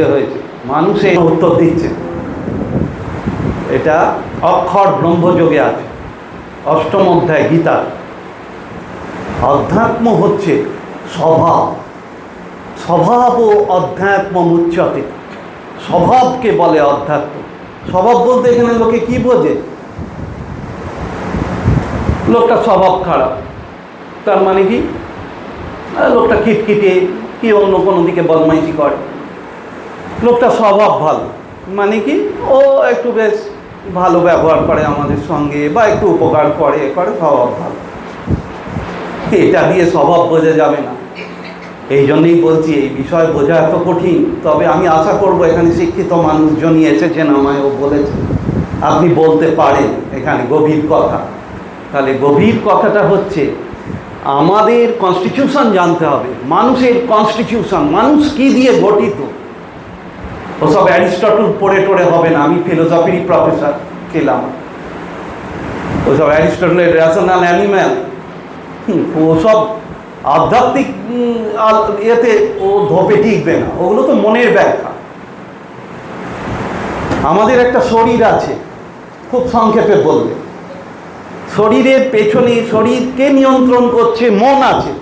হয়েছে। মানুষ উত্তর দিচ্ছে। এটা অক্ষর ব্রহ্মযোগে আছে। অষ্টম অধ্যায় গীতা। অধ্যাত্ম হচ্ছে স্বভাব। স্বভাব ও অধ্যাত্ম মুচ্যতে স্বভাবকে বলে অধ্যাত্ম। স্বভাব বলতে এখানে লোকে কি বোঝে? লোকটা স্বভাব খারাপ। তার মানে কি? লোকটা খিটখিটে, কি অন্য কোনো দিকে বদমাইশি করে। লোকটা স্বভাব ভালো। মানে কি, ও একটু বেশ ভালো ব্যবহার করে আমাদের সঙ্গে বা একটু উপকার করে করে, স্বভাব ভালো। এটা দিয়ে স্বভাব বোঝা যাবে না। এই জন্যই বলছি, এই বিষয় বোঝা এত কঠিন। তবে আমি আশা করব এখানে শিক্ষিত মানুষজনই এসেছেন আমায় ও বলেছেন। আপনি বলতে পারেন এখানে গভীর কথা। তাহলে গভীর কথাটা হচ্ছে, আমাদের কনস্টিটিউশন জানতে হবে। মানুষের কনস্টিটিউশন মানুষ কি দিয়ে গঠিত? ওসব অ্যারিস্টটল পড়ে টড়ে হবে না, আমি ফিলোসফিরই প্রফেসর ছিলাম ওসব অ্যারিস্টটলের রেশনাল অ্যানিম্যাল ওসব আধ্যাত্মিক ইয়েতে ও ধোপে টিকবে না, ওগুলো তো মনের ব্যাখ্যা। আমাদের একটা শরীর আছে, খুব সংক্ষেপে বলবে। শরীরের পেছনে, শরীরকে নিয়ন্ত্রণ করছে মন আছে।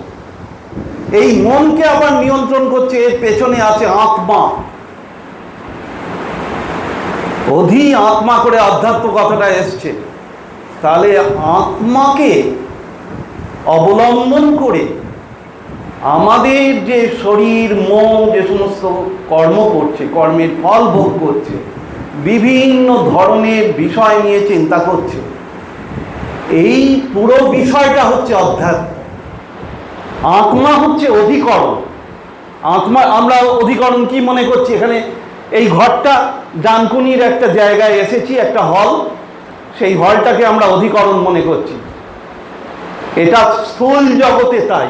এই মনকে আবার নিয়ন্ত্রণ করছে, এর পেছনে আছে আত্মা। অধি আত্মা করে আধ্যাত্ম কথাটা এসছে। তাহলে আত্মাকে অবলম্বন করে আমাদের যে শরীর, মন, যে সমস্ত কর্ম করছে, কর্মের ফল ভোগ করছে, বিভিন্ন ধরনের বিষয় নিয়ে চিন্তা করছে, এই পুরো বিষয়টা হচ্ছে অধ্যাত্ম আত্মা হচ্ছে অধিকরণ। আত্মা আমরা অধিকরণ কি মনে করছি? এখানে এই ঘরটা ডানকুনির একটা জায়গায় এসেছি, একটা হল। সেই হলটাকে আমরা অধিকরণ মনে করছি। এটা স্থূল জগতে তাই।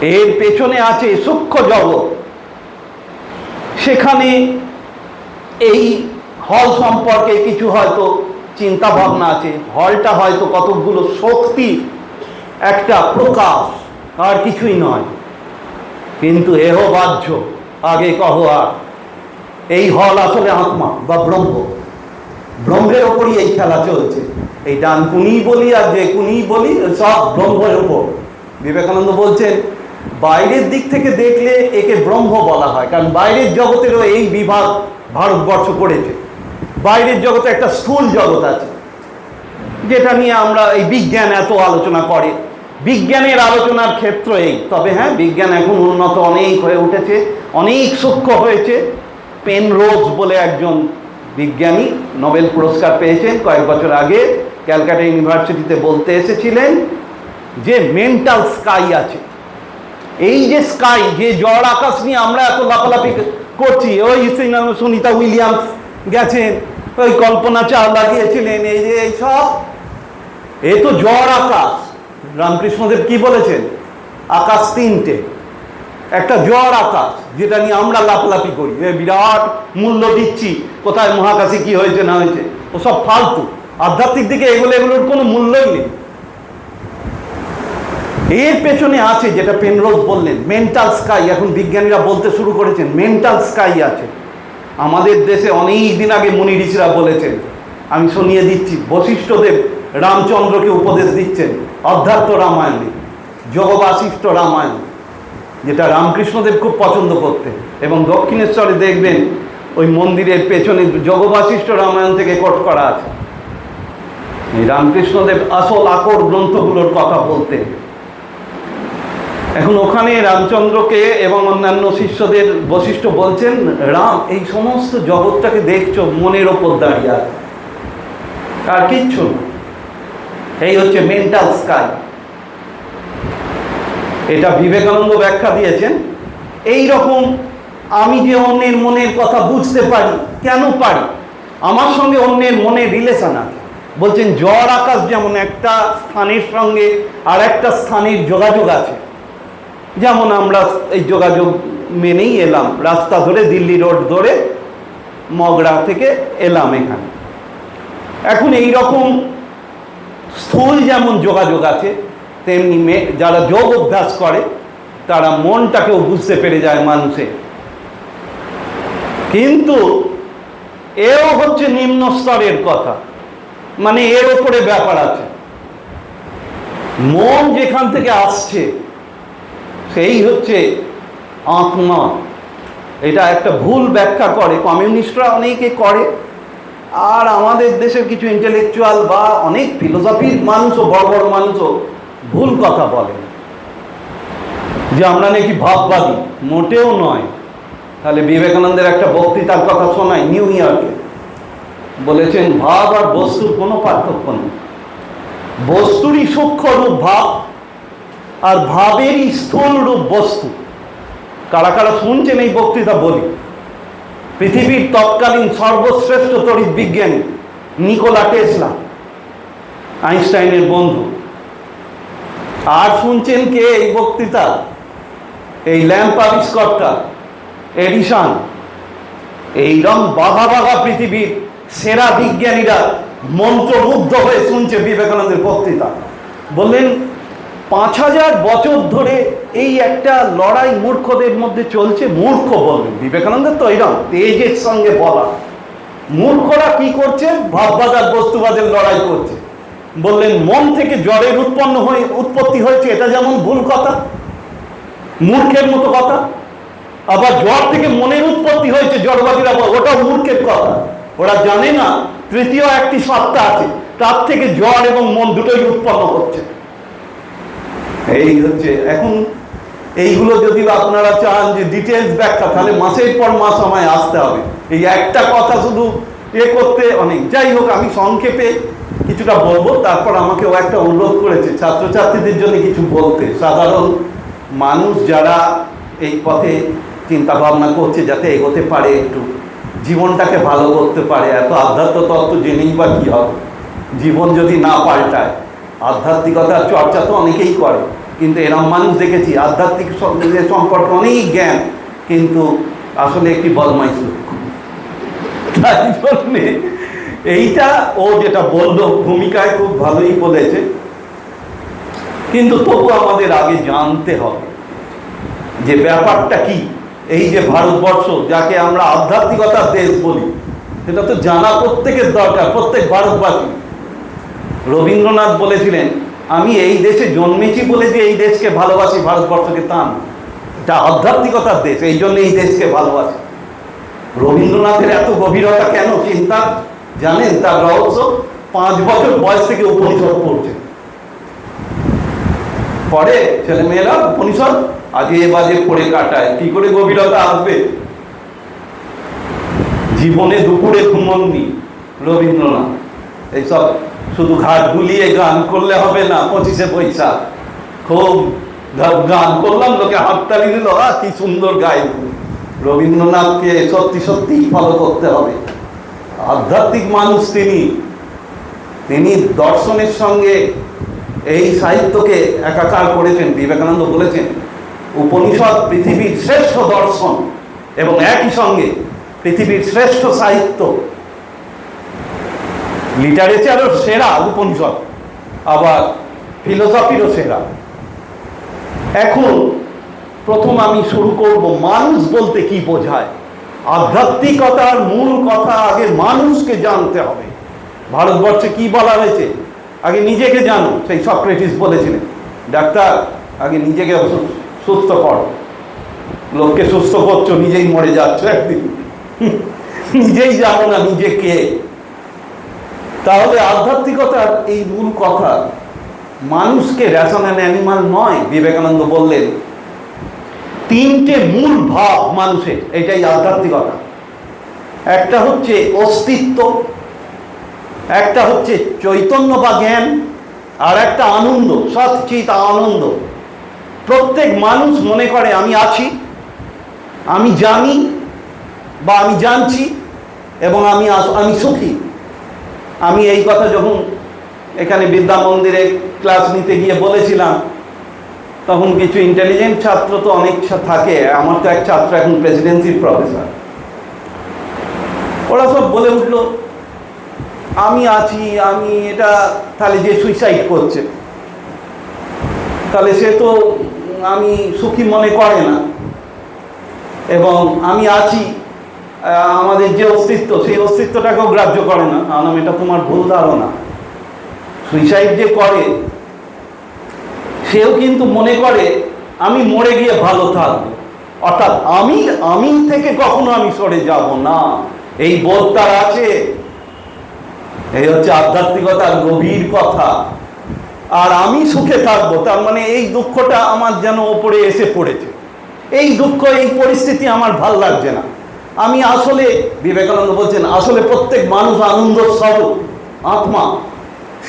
এর পেছনে আছে সূক্ষ্ম জগৎ। সেখানে এই হল সম্পর্কে কিছু হয়তো চিন্তা ভাবনা আছে। হলটা হয়তো কতকগুলো শক্তি একটা প্রকাশ, আর কিছুই নয়। কিন্তু এহ বাহ্য, আগে কহ আর। এই হল আসলে আত্মা বা ব্রহ্ম। ব্রহ্মের ওপরই এই খেলা চলছে। এই ডান কুনি বলি আর যে কুনি বলি, সব ব্রহ্মের ওপর। বিবেকানন্দ বলছেন, বাইরের দিক থেকে দেখলে একে ব্রহ্ম বলা হয়, কারণ বাইরের জগতেরও এই বিভাগ ভারতবর্ষ করেছে। বাইরের জগতে একটা স্থূল জগৎ আছে, যেটা নিয়ে আমরা এই বিজ্ঞান এত আলোচনা করে। বিজ্ঞানের আলোচনার ক্ষেত্র এই। তবে হ্যাঁ বিজ্ঞান এখন উন্নত অনেক হয়ে উঠেছে, অনেক সূক্ষ্ম হয়েছে। পেন রোজ বলে একজন বিজ্ঞানী নোবেল পুরস্কার পেয়েছেন কয়েক বছর আগে। ক্যালকাটা ইউনিভার্সিটিতে বলতে এসেছিলেন যে মেন্টাল স্কাই আছে। এই যে স্কাই, যে জড় আকাশ নিয়ে আমরা এত লাফালাফি করছি, ওই সিনা- সুনিতা উইলিয়ামস গেছেন, ওই কল্পনা চাওলা গিয়েছিলেন, এই যে এই সব। এ তো জড় আকাশ। রামকৃষ্ণদেব কি বলেছেন? আকাশ তিনটে। একটা জড় আকাশ যেটা নিয়ে আমরা লাফলাফি করি। এ বিরাট মূল্য দিচ্ছি। কোথায় মহাকাশে কি হয়েছে, না হয়েছে, ও সব ফালতু। আধ্যাত্মিক দিকে এগুলো এগুলোর কোনো মূল্যই নেই। এর পেছনে আছে, যেটা পেনরোজ বললেন মেন্টাল স্কাই এখন বিজ্ঞানীরা বলতে শুরু করেছেন মেন্টাল স্কাই আছে। আমাদের দেশে অনেক দিন আগে মুনি ঋষিরা বলেছেন, আমি শুনিয়ে দিচ্ছি, বশিষ্ঠদেব রামচন্দ্রকে উপদেশ দিচ্ছেন, অধ্যাত্ম রামায়ণে যোগবাশিষ্ঠ রামায়ণ। যেটা রামকৃষ্ণদেব খুব পছন্দ করতেন এবং দক্ষিণেশ্বরে দেখবেন ওই মন্দিরের পেছনে যোগবাশিষ্ঠ রামায়ণ থেকে কোট করা আছে। এই রামকৃষ্ণদেব আসল আকর গ্রন্থগুলোর কথা বলতেন। এখন ওখানে রামচন্দ্রকে এবং অন্যান্য শিষ্যদের বৈশিষ্ট্য বলছেন, রাম, এই সমস্ত জগৎটাকে দেখছ, মনের ওপর দাঁড়িয়ে আর কিচ্ছু। এই হচ্ছে মেন্টাল স্কাই এটা বিবেকানন্দ ব্যাখ্যা দিয়েছেন এই রকম আমি যে অন্যের মনের কথা বুঝতে পারি, কেন পারি? আমার সঙ্গে অন্যের মনের রিলেশন আছে। বলছেন, জ্বর আকাশ যেমন একটা স্থানের সঙ্গে আর একটা স্থানের যোগাযোগ আছে। যেমন আমরা এই যোগাযোগ মেনেই এলাম, রাস্তা ধরে দিল্লি রোড ধরে মগরা থেকে এলাম এখানে। এখন এই রকম স্থূল যেমন যোগাযোগ আছে তেমনি যারা যোগ অভ্যাস করে, তারা মনটাকেও বুঝতে পেরে যায় মানুষের। কিন্তু এও হচ্ছে নিম্ন স্তরের কথা। মানে এর ওপরে ব্যাপার আছে। মন যেখান থেকে আসছে, সেই হচ্ছে আত্মা। এটা একটা ভুল ব্যাখ্যা করে। কমিউনিস্টরা অনেকে করে। আর আমাদের দেশের কিছু ইন্টেলেকচুয়াল বা অনেক ফিলোসফির মানুষও, বড় বড় মানুষও ভুল কথা বলেন যে আমরা নাকি ভাববাদী, মোটেও নয়। তাহলে বিবেকানন্দের একটা বক্তৃতার কথা শোনাই নিউ ইয়র্কে। বলেছেন, ভাব আর বস্তুর কোনো পার্থক্য নেই। বস্তুরই সূক্ষ্ম রূপ ভাব আর ভাবেরই স্থূল রূপ বস্তু। কারা কারা শুনছেন এই বক্তৃতা বলি? পৃথিবীর তৎকালীন সর্বশ্রেষ্ঠ তড়িৎ বিজ্ঞানী নিকোলা টেসলা, আইনস্টাইনের বন্ধু। আর শুনছেন কে এই বক্তৃতা? এই ল্যাম্প আবিষ্কর্তা এডিশন এইরম বাঘা বাঘা পৃথিবীর সেরা বিজ্ঞানীরা মন্ত্রমুগ্ধ হয়ে শুনছে বিবেকানন্দের বক্তৃতা। বললেন, পাঁচ হাজার বছর ধরে এই একটা লড়াই মূর্খদের মধ্যে চলছে, মূর্খ বলবেন বিবেকানন্দের তো এরকম তেজের সঙ্গে বলা। মূর্খরা কি করছে? ভাববাদ আর বস্তুবাদের লড়াই করছে। বললেন মন থেকে জ্বরের উৎপন্ন হয়ে উৎপত্তি হয়েছে এটা যেমন ভুল কথা মূর্খের মতো কথা আবার জ্বর থেকে মনের উৎপত্তি হয়েছে জড়বাদীরা বলে, ওটাও মূর্খের কথা। ওরা জানে না তৃতীয় একটি সত্তা আছে তার থেকে জ্বর এবং মন দুটোই উৎপন্ন হচ্ছে। এই হচ্ছে এখন এইগুলো যদি আপনারা চান যে ডিটেলস ব্যাখ্যা তাহলে মাসের পর মাস আমায় আসতে হবে। এই একটা কথা শুধু এ করতে অনেক। যাই হোক, আমি সংক্ষেপে কিছুটা বলব। তারপর আমাকে ও একটা অনুরোধ করেছে, ছাত্রছাত্রীদের জন্য কিছু বলতে। সাধারণ মানুষ যারা এই পথে চিন্তা ভাবনা করছে যাতে এগোতে পারে, একটু জীবনটাকে ভালো করতে পারে, এত আধ্যাত্ম তত্ত্ব জেনেই বা কী হবে? জীবন যদি না পাল্টায়, আধ্যাত্মিকতার চর্চা তো অনেকেই করে। কিন্তু এরম মানুষ দেখেছি, আধ্যাত্মিক সম্পর্কে অনেক জ্ঞান, কিন্তু আসলে একটি বদমাইশ তাই জন্যে এইটা ও যেটা বলল, ভূমিকায় খুব ভালোই বলেছে। কিন্তু তবু আমাদের আগে জানতে হবে যে ব্যাপারটা কি? এই যে ভারতবর্ষ, যাকে আমরা আধ্যাত্মিকতার দেশ বলি, সেটা তো জানা প্রত্যেকের দরকার, প্রত্যেক ভারতবাসী রবীন্দ্রনাথ বলেছিলেন, আমি এই দেশে জন্মেছি বলে যে এই দেশকে ভালোবাসি, ভারতবর্ষকে তা। এটা আধ্যাত্মিকতার দেশ, এই জন্য এই দেশকে ভালোবাসি। রবীন্দ্রনাথের এত গভীরতা কেন চিন্তা? জানেন, তার রহস্য পাঁচ বছর বয়স থেকে উপনিষদ পড়ছে। পরে ছেলেমেয়েরা উপনিষদ আজে বাজে পড়ে কাটায়। কি করে গভীরতা আসবে? জীবনে দুপুরে ঘুমননি রবীন্দ্রনাথ। এইসব শুধু ঘাট গুলিয়ে গান করলে হবে না, পঁচিশে বৈশাখ। খুব গান করলাম, লোকে হাততালি দিল কি সুন্দর গাই রবীন্দ্রনাথকে সত্যি সত্যি ফলো করতে হবে। আধ্যাত্মিক মানুষ তিনি। তিনি দর্শনের সঙ্গে এই সাহিত্যকে একাকার করেছেন, বিবেকানন্দ বলেছেন, উপনিষদ পৃথিবীর শ্রেষ্ঠ দর্শন এবং একই সঙ্গে পৃথিবীর শ্রেষ্ঠ সাহিত্য। লিটারেচারও সেরা উপনিষদ, আবার ফিলোসফিরও সেরা। এখন প্রথম আমি শুরু করব মানুষ বলতে কি বোঝায়? আধ্যাত্মিকতার মূল কথা আগে মানুষকে জানতে হবে। ভারতবর্ষে কি বলা হয়েছে? আগে নিজেকে জানো, সেই সক্রেটিস বলেছিলেন। ডাক্তার, আগে নিজেকে সুস্থ কর। লোককে সুস্থ করছ, নিজেই মরে যাচ্ছ একদিন। নিজেই জানো না নিজে কে। তাহলে আধ্যাত্মিকতার এই মূল কথা, মানুষকে রেশনাল অ্যানিমাল নয়, বিবেকানন্দ বললেন তিনটে মূল ভাব মানুষের, এটাই আধ্যাত্মিকতা। একটা হচ্ছে অস্তিত্ব, একটা হচ্ছে চৈতন্য বা জ্ঞান, আর একটা আনন্দ, সৎচিত আনন্দ। প্রত্যেক মানুষ মনে করে, আমি আছি, আমি জানি বা আমি জানছি এবং আমি আমি সুখী। আমি এই কথা যখন এখানে বিদ্যা মন্দিরে ক্লাস নিতে গিয়ে বলেছিলাম তখন কিছু ইন্টেলিজেন্ট ছাত্র তো অনেক থাকে। আমার তো এক ছাত্র এখন প্রেসিডেন্সির প্রফেসর ওরা সব বলে উঠল, আমি আছি, আমি এটা, তাহলে যে সুইসাইড করছে, তাহলে সে তো আমি সুখী মনে করে না। এবং আমি আছি আমাদের যে অস্তিত্ব, সেই অস্তিত্বটাকেও গ্রাহ্য করে না। কারণ এটা তোমার ভুল ধারণা। সুইসাইড যে করে সেও কিন্তু মনে করে, আমি মরে গিয়ে ভালো থাকব। অর্থাৎ আমি আমি থেকে কখনো আমি সরে যাব না। এই বোধ তার আছে। এই হচ্ছে আধ্যাত্মিকতার গভীর কথা। আর আমি সুখে থাকব, তার মানে এই দুঃখটা আমার যেন ওপরে এসে পড়েছে। এই দুঃখ, এই পরিস্থিতি আমার ভালো লাগছে না। আমি আসলে, বিবেকানন্দ বলছেন, আসলে প্রত্যেক মানুষ আনন্দ স্বরূপ, আত্মা।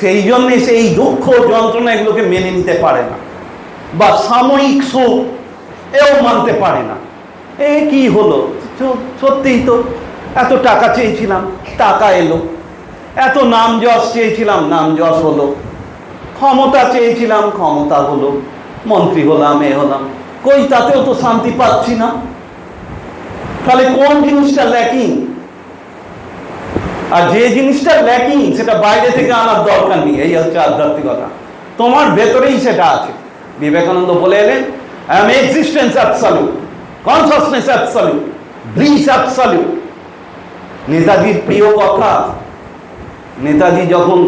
সেই জন্যে সেই দুঃখ যন্ত্রণা এগুলোকে মেনে নিতে পারে না। বা সাময়িক সুখ এও মানতে পারে না। এ কি হলো? সত্যিই তো এত টাকা চেয়েছিলাম, টাকা এলো। এত নাম যশ চেয়েছিলাম, নাম যশ হলো। ক্ষমতা চেয়েছিলাম, ক্ষমতা হলো। মন্ত্রী হলাম, এ হলাম। কই তাতেও তো শান্তি পাচ্ছি না। তাহলে কোন জিনিসটা ল্যাকিং আর যে জিনিসটা ল্যাকিং সেটা বাইরে থেকে আনার দরকার নেই। এই হচ্ছে আধ্যাত্মিকতা। তোমার ভেতরেই সেটা আছে। বিবেকানন্দ বলে এলেন I am existence absolute consciousness absolute bliss absolute নেতাজির প্রিয় কথা, নেতাজি যখন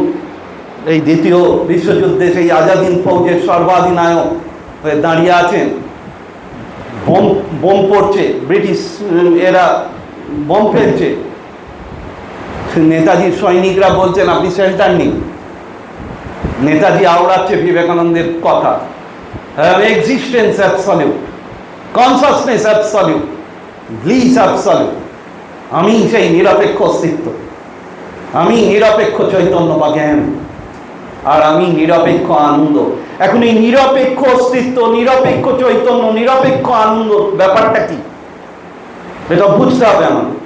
এই দ্বিতীয় বিশ্বযুদ্ধে সেই আজাদিন ফৌজের সর্বাধিনায়ক হয়ে দাঁড়িয়ে আছেন, বোম বোম পড়ছে, ব্রিটিশ এরা বোম ফেলছে নেতাজির সৈনিকরা বলছেন, আপনি শেল্টার নিন। নেতাজি আওড়াচ্ছে বিবেকানন্দের কথা। Existence absolute consciousness absolute bliss absolute আমি সেই নিরপেক্ষ অস্তিত্ব। আমি নিরপেক্ষ চৈতন্য বা জ্ঞান। আর আমি নিরপেক্ষ আনন্দ। এখন এই নিরপেক্ষ অস্তিত্ব, নিরপেক্ষ চৈতন্য, নিরপেক্ষ আনন্দ ব্যাপারটা কি? এটা বুঝতে হবে আমাদের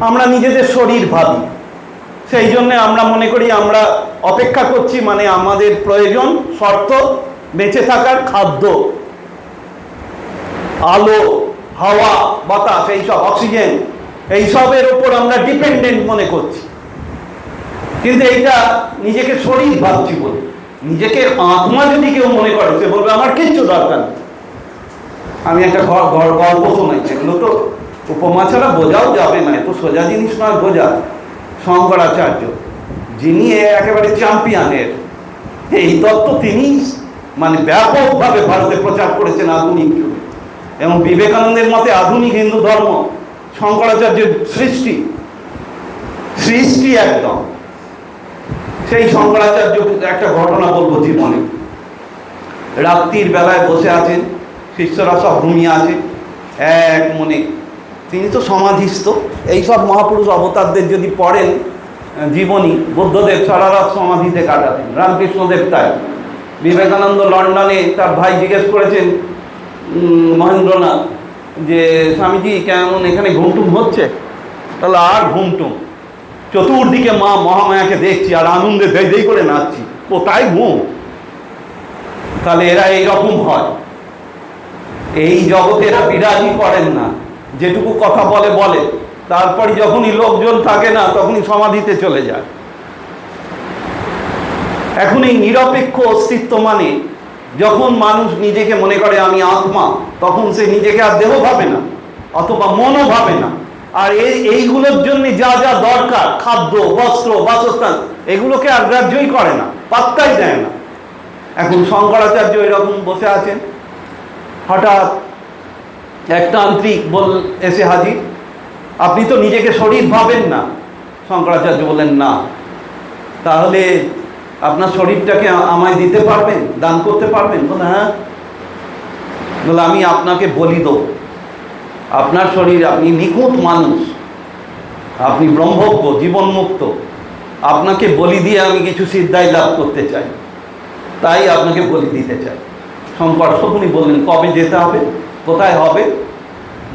আমরা নিজেদের শরীর ভাবি। সেই জন্য আমরা মনে করি, আমরা অপেক্ষা করছি মানে আমাদের প্রয়োজন শর্ত বেঁচে থাকার খাদ্য। আলো, হাওয়া, বাতাস, এইসব, অক্সিজেন, এইসবের ওপর আমরা ডিপেন্ডেন্ট মনে করছি। কিন্তু এইটা নিজেকে শরীর ভাবছি বলে। নিজেকে আত্মা যদি কেউ মনে করে, সে বলবে, আমার কিচ্ছু দরকার আমি একটা গল্প শোনাই, সেগুলো তো উপমা ছাড়া বোঝাও যাবে না এত সোজা জিনিস নয় বোঝা। শঙ্করাচার্য, যিনি একেবারে চ্যাম্পিয়নের, এই তত্ত্ব তিনি মানে ব্যাপকভাবে ভারতে প্রচার করেছেন আধুনিক যুগে। এবং বিবেকানন্দের মতে আধুনিক হিন্দু ধর্ম শঙ্করাচার্যের সৃষ্টি সৃষ্টি একদম। সেই শঙ্করাচার্য একটা ঘটনা বলব জীবনে। রাত্রির বেলায় বসে আছেন, শিষ্যরা সব ঘুমিয়ে আছে, এক মনে তিনি তো সমাধিস্থ। এইসব মহাপুরুষ অবতারদের যদি পড়েন জীবনী, বুদ্ধদেব সারা রাত সমাধিতে কাটাতেন, রামকৃষ্ণদেব তাই। বিবেকানন্দ লন্ডনে তার ভাই জিজ্ঞেস করেছেন মহেন্দ্রনাথ, যে স্বামীজি, কেমন এখানে ঘুমটুম হচ্ছে? তাহলে আর ঘুমটুম। চতুর্দিকে মা মহামায়াকে দেখছি আর আনন্দে দেই দেই করে নাচছি। কোথায় ঘুম? তাহলে এরা এইরকম হয়। এই জগতে এরা বিরাজই করেন না। যেটুকু কথা বলে বলে। তারপর যখনই লোকজন থাকে না, তখনই সমাধিতে চলে যায়। এখন এই নিরপেক্ষ অস্তিত্ব মানে যখন মানুষ নিজেকে মনে করে আমি আত্মা, তখন সে নিজেকে আর দেহ ভাবে না, অথবা মনও ভাবে না। আর এই, এইগুলোর জন্য যা যা দরকার, খাদ্য, বস্ত্র, বাসস্থান, এগুলোকে আর গ্রাহ্যই করে না, পাত্তাই দেয় না। এখন শঙ্করাচার্য এরকম বসে আছেন। হঠাৎ এক তান্ত্রিক বল এসে হাজির। আপনি তো নিজেকে শরীর ভাবেন না। শঙ্করাচার্য বললেন, না। তাহলে আপনার শরীরটাকে আমায় দিতে পারবেন? দান করতে পারবেন? বলে হ্যাঁ। বলে আমি আপনাকে বলি দেবো। আপনার শরীর, আপনি নিখুঁত মানুষ। আপনি ব্রহ্মজ্ঞ, জীবনমুক্ত। আপনাকে বলি দিয়ে আমি কিছু সিদ্ধাই লাভ করতে চাই। তাই আপনাকে বলি দিতে চাই। শঙ্কর শকুনি বললেন, কবে যেতে হবে? কোথায় হবে?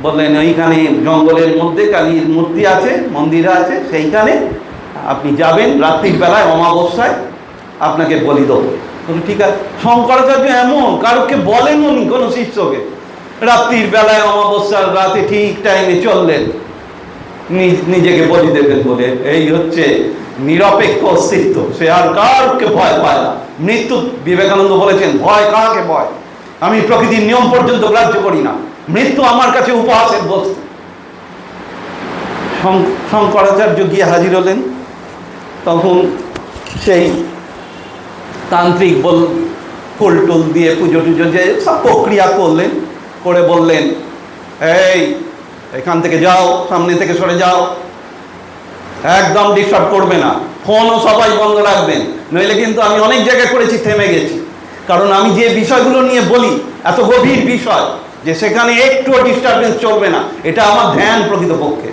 বললেন ওইখানে জঙ্গলের মধ্যে কালীর মূর্তি আছে, মন্দির আছে, সেইখানে আপনি যাবেন রাত্রির বেলায়, অমাবস্যায় আপনাকে বলি দেবো। ঠিক আছে। শঙ্করাচার্য এমন, কারোকে বলেন উনি, কোনো শিষ্যকে। রাত্রির বেলায়, অমাবস্যার রাতে ঠিক টাইমে চললেন। নিজ- নিজেকে বলি দেবেন বলে, এই হচ্ছে নিরপেক্ষ অস্তিত্ব, সে আর কারকে ভয় পায় না। মৃত্যু বিবেকানন্দ বলেছেন, ভয় কাকে ভয় আমি প্রকৃতির নিয়ম পর্যন্ত গ্রাহ্য করি না। মৃত্যু আমার কাছে উপহাসের বস্তু। শঙ্করাচার্য গিয়ে হাজির হলেন। তখন সেই তান্ত্রিক বল ফুল টুল দিয়ে পুজো টুজো যে সব প্রক্রিয়া করলেন, করে বললেন, এই, এখান থেকে যাও, সামনে থেকে সরে যাও। একদম ডিস্টার্ব করবে না। ফোনও সবাই বন্ধ রাখবেন। নইলে কিন্তু আমি অনেক জায়গায় করেছি, থেমে গেছি। কারণ আমি যে বিষয়গুলো নিয়ে বলি, এত গভীর বিষয়, যে সেখানে একটুও ডিস্টারবেন্স চলবে না, এটা আমার ধ্যান প্রকৃতপক্ষে।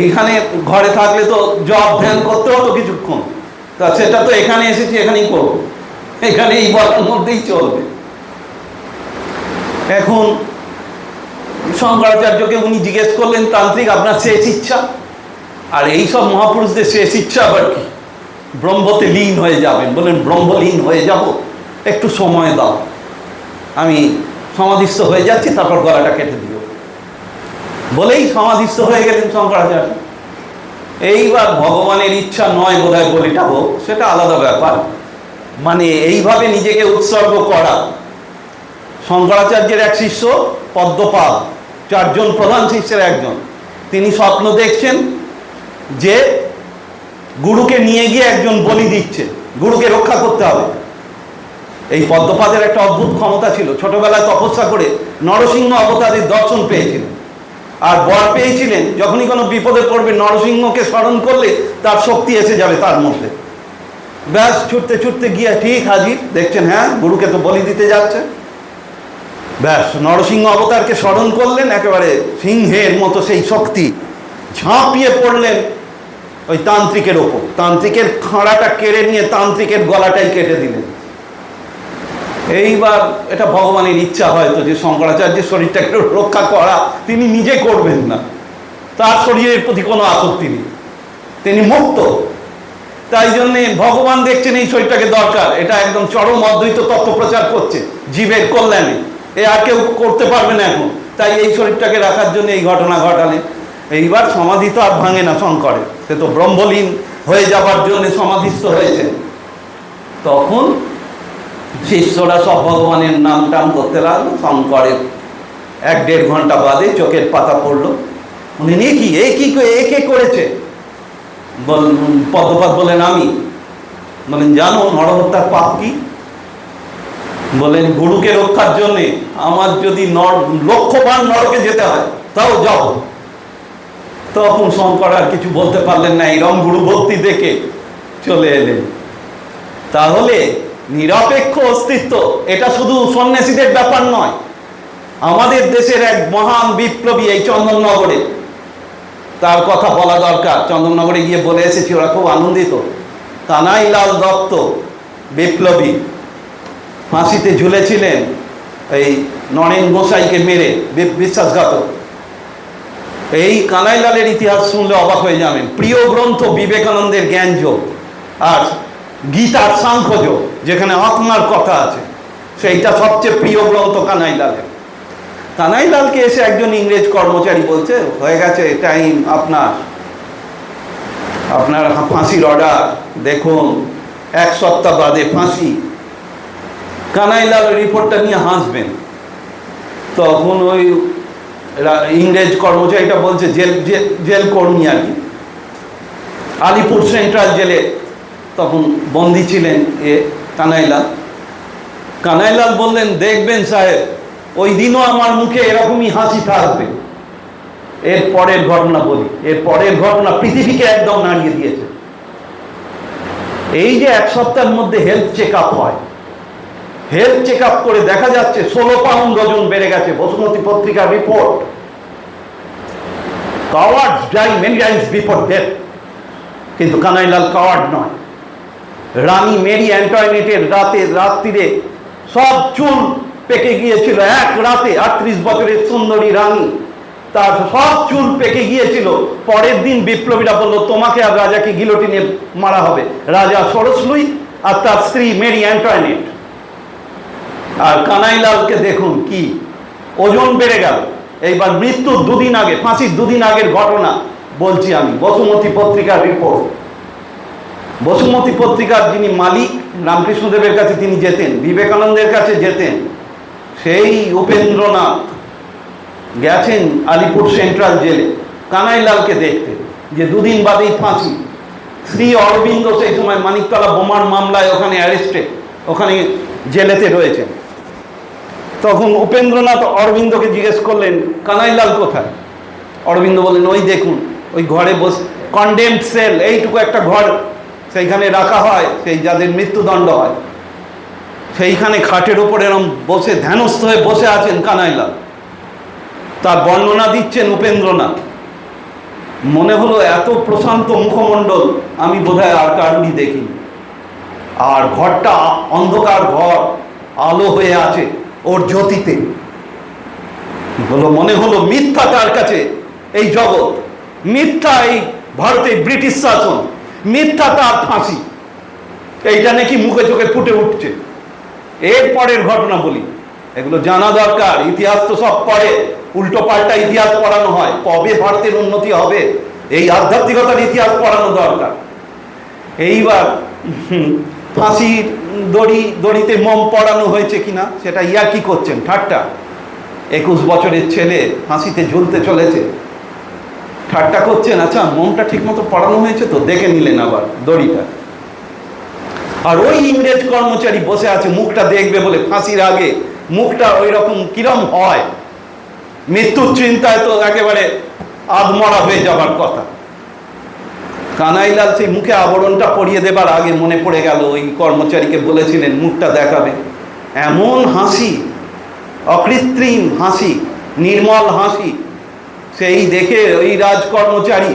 এইখানে ঘরে থাকলে তো জব ধ্যান করতে হতো কিছুক্ষণ, তা সেটা তো এখানে এসেছি, এখানেই করব। এখানে এই বলার মধ্যেই চলবে। এখন শঙ্করাচার্যকে উনি জিজ্ঞেস করলেন, তান্ত্রিক, আপনার শেষ ইচ্ছা? আর এই সব মহাপুরুষদের শেষ ইচ্ছা আবার কি? ব্রহ্মতে লীন হয়ে যাবেন। বলেন, ব্রহ্মলীন হয়ে যাব। একটু সময় দাও। আমি সমাধিস্থ হয়ে যাচ্ছি, তারপর গলাটা কেটে দিও। বলেই সমাধিস্থ হয়ে গেলেন শঙ্করাচার্য। এইবার ভগবানের ইচ্ছা নয় বোধহয় বলিটা হোক, সেটা আলাদা ব্যাপার। মানে এইভাবে নিজেকে উৎসর্গ করা। শঙ্করাচার্যের এক শিষ্য পদ্মপাল চারজন প্রধান শিষ্যের একজন। তিনি স্বপ্ন দেখছেন যে গুরুকে নিয়ে গিয়ে একজন বলি দিচ্ছে। গুরুকে রক্ষা করতে হবে। এই পদ্মপাদের একটা অদ্ভুত ক্ষমতা ছিল। ছোটবেলায় তপস্যা করে নরসিংহ অবতারের দর্শন পেয়েছিলেন। আর বর পেয়েছিলেন, যখনই কোনো বিপদে পড়বে, নরসিংহকে স্মরণ করলে তার শক্তি এসে যাবে তার মধ্যে। ব্যাস, ছুটতে ছুটতে গিয়ে ঠিক হাজির। দেখছেন হ্যাঁ গুরুকে তো বলি দিতে যাচ্ছে। ব্যাস, নরসিংহ অবতারকে স্মরণ করলেন, একেবারে সিংহের মতো সেই শক্তি ঝাঁপিয়ে পড়লেন ওই তান্ত্রিকের ওপর। তান্ত্রিকের খাঁড়াটা কেড়ে নিয়ে তান্ত্রিকের গলাটাই কেটে দিলেন এইবার এটা ভগবানের ইচ্ছা হয়তো যে শঙ্করাচার্যের শরীরটা একটু রক্ষা করা, তিনি নিজে করবেন না। তার শরীরের প্রতি কোনো আসক্তি নেই। তিনি মুক্ত। তাই জন্যে ভগবান দেখছেন এই শরীরটাকে দরকার। এটা একদম চরম অদ্বৈত তত্ত্ব প্রচার করছে জীবের কল্যাণে। এ আর কেউ করতে পারবে না এখন। তাই এই শরীরটাকে রাখার জন্য এই ঘটনা ঘটালেন। এইবার সমাধি তো আর ভাঙে না শঙ্করে। সে তো ব্রহ্মলীন হয়ে যাবার জন্য সমাধিস্থ হয়েছে। তখন শিষ্যরা সব ভগবানের নাম টাম করতে লাগল। শঙ্করের এক দেড় ঘণ্টা বাদে চোখের পাতা পড়ল। উনি নিয়ে কি এ কি এ কে করেছে? পদ্মপাত বলেন আমি। বলেন, জানো, নরহত্যার পাপ কি? বলেন, গুরুকে রক্ষার জন্যে আমার যদি নর, লক্ষ্যবান নরকে যেতে হয়, তাও যাও তখন শঙ্কর আর কিছু বলতে পারলেন না এরম গুরু ভক্তি দেখে চলে এলেন। তাহলে নিরপেক্ষ অস্তিত্ব, এটা শুধু সন্ন্যাসীদের ব্যাপার নয়, আমাদের দেশের এক মহান বিপ্লবী এই চন্দননগরে। তার কথা বলা দরকার, চন্দননগরে গিয়ে বলে এসেছি, ওরা খুব আনন্দিত। কানাইলাল দত্ত বিপ্লবী, ফাঁসিতে ঝুলেছিলেন, এই নরেন গোসাইকে মেরে বিশ্বাসঘাতক। এই কানাইলালের ইতিহাস শুনলে অবাক হয়ে যাবেন। প্রিয় গ্রন্থ বিবেকানন্দের জ্ঞানযোগ আর গীতার সাংখ্যযোগ, যেখানে আত্মার কথা আছে। সেইটা সবচেয়ে প্রিয় গ্রন্থ কানাইলালের। কানাইলালকে এসে একজন ইংরেজ কর্মচারী বলছে, হয়ে গেছে টাইম আপনার। আপনার ফাঁসির অর্ডার দেখুন, এক সপ্তাহ বাদে ফাঁসি। কানাইলাল রিপোর্টটা নিয়ে হাসবেন। তখন ওই ইংরেজ কর্মচারীটা বলছে, জেল, জেল- কর্মী আর কি। আলিপুর সেন্ট্রাল জেলে তখন বন্দি ছিলেন এ কানাইলাল। কানাইলাল বললেন, দেখবেন সাহেব, ওই দিনও আমার মুখে এরকমই হাসি থাকবে। এর পরের ঘটনা বলি, এর পরের ঘটনা পৃথিবীকে একদম নাড়িয়ে দিয়েছে। এই যে এক সপ্তাহের মধ্যে হেলথ চেক আপ হয় হেলথ চেক আপ করে দেখা যাচ্ছে ষোলো পাউন্ড ওজন বেড়ে গেছে, বসুমতী পত্রিকার report cowards die many before death কিন্তু কানাইলাল কাওয়ার্ড নয়। রানী মেরি অ্যান্টয়নেটের রাতে, রাত্রিরে সব চুল পেকে গিয়েছিল এক রাতে, আটত্রিশ বছরের সুন্দরী রানী। তার সব চুল পেকে গিয়েছিল। পরের দিন বিপ্লবীরা বলল, তোমাকে আর রাজাকে গিলোটিনে মারা হবে। রাজা সরসলুই আর তার স্ত্রী মেরি অ্যান্টয়নেট আর কানাইলালকে দেখুন কি? ওজন বেড়ে গেল। এইবার মৃত্যুর দুদিন আগে, ফাঁসির দুদিন আগের ঘটনা বলছি আমি। বসুমতী পত্রিকার রিপোর্ট বসুমতী পত্রিকার যিনি মালিক, রামকৃষ্ণদেবের কাছে তিনি যেতেন, বিবেকানন্দের কাছে যেতেন, সেই উপেন্দ্রনাথ গেছেন আলিপুর সেন্ট্রাল জেলে। কানাইলালকে দেখতে যে দুদিন বাদেই ফাঁসি। শ্রী অরবিন্দ সেই সময় মানিকতলা বোমার মামলায় ওখানে অ্যারেস্টে ওখানে জেলেতে রয়েছেন। তখন উপেন্দ্রনাথ অরবিন্দকে জিজ্ঞেস করলেন, কানাইলাল কোথায়? অরবিন্দ বললেন, ওই দেখুন, ওই ঘরে বস কন্ডেমড সেল এইটুকু একটা ঘর, সেইখানে রাখা হয়, সেই যাদের মৃত্যুদণ্ড হয়। সেইখানে খাটের ওপর এরম বসে, ধ্যানস্থ হয়ে বসে আছেন কানাইলাল। তার বর্ণনা দিচ্ছেন উপেন্দ্রনাথ। মনে হলো এত প্রশান্ত মুখমণ্ডল, আমি বোধহয় আর কারণই দেখি আর ঘরটা অন্ধকার ঘর, আলো হয়ে আছে। ওর জ্যোতিতে। হলো, মনে হলো মিথ্যা তার কাছে এই জগৎ। মিথ্যা এই ভারতে ব্রিটিশ শাসন। মিথ্যা তার ফাঁসি। এইটা নাকি মুখে চোখে ফুটে উঠছে। এর পরের ঘটনা বলি। এগুলো জানা দরকার। ইতিহাস তো সব পড়ে। উল্টো পাল্টা ইতিহাস পড়ানো হয়। কবে ভারতের উন্নতি হবে? এই আধ্যাত্মিকতার ইতিহাস পড়ানো দরকার। এইবার ফাঁসির দড়ি, দড়িতে মম পড়ানো হয়েছে কিনা, সেটা ইয়া কি করছেন? ঠাট্টা। একুশ বছরের ছেলে ফাঁসিতে ঝুলতে চলেছে। ঠাট্টা করছেন? আচ্ছা মমটা ঠিকমতো পড়ানো হয়েছে তো? দেখে নিলেন আবার দড়িটা। আর ওই ইংরেজ কর্মচারী বসে আছে, মুখটা দেখবে বলে ফাঁসির আগে। মুখটা ওই রকম কিরম হয়? মৃত্যুর চিন্তায় তো একেবারে আধমরা হয়ে যাবার কথা। কানাইলাল সেই মুখে আবরণটা পরিয়ে দেবার আগে মনে পড়ে গেল, ওই কর্মচারীকে বলেছিলেন, মুখটা দেখাবে। এমন হাসি, অকৃত্রিম হাসি, নির্মল হাসি, সেই দেখে ওই রাজ কর্মচারী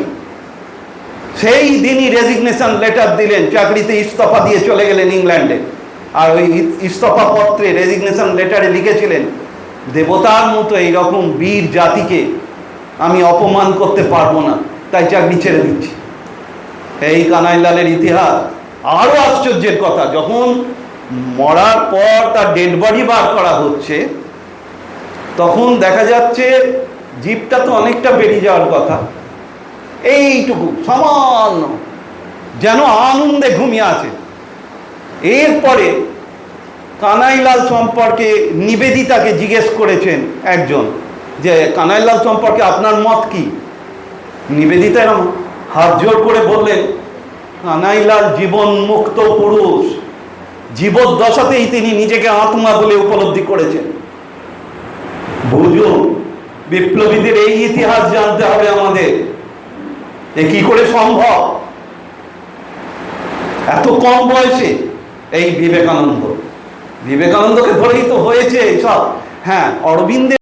সেই দিনই রেজিগনেশন লেটার দিলেন, চাকরিতে ইস্তফা দিয়ে চলে গেলেন ইংল্যান্ডে। আর ওই ইস্তফা পত্রে রেজিগনেশন লেটারে লিখেছিলেন, দেবতার মতো এইরকম বীর জাতিকে আমি অপমান করতে পারব না, তাই চাকরি ছেড়ে দিচ্ছি। এই কানাইলালের ইতিহাস। আরও আশ্চর্যের কথা, যখন মরার পর তার ডেড বডি বার করা হচ্ছে, তখন দেখা যাচ্ছে জিপটা তো অনেকটা বেরিয়ে যাওয়ার কথা। এইটুকু, সামান্য, যেন আনন্দে ঘুমিয়ে আছে। এরপরে কানাইলাল সম্পর্কে নিবেদিতাকে জিজ্ঞেস করেছেন একজন, যে কানাইলাল সম্পর্কে আপনার মত কি? নিবেদিতা এরম হাত জোর করে বললেন কানাইলাল জীবন মুক্ত পুরুষ। জীবদ্দশাতেই তিনি নিজেকে আত্মা বলে উপলব্ধি করেছেন। বুঝুন, বিপ্লবীদের এই ইতিহাস জানতে হবে আমাদের। এ কি করে সম্ভব? এত কম বয়সে এই বিবেকানন্দ। বিবেকানন্দকে ধরেই তো হয়েছে সব। হ্যাঁ অরবিন্দের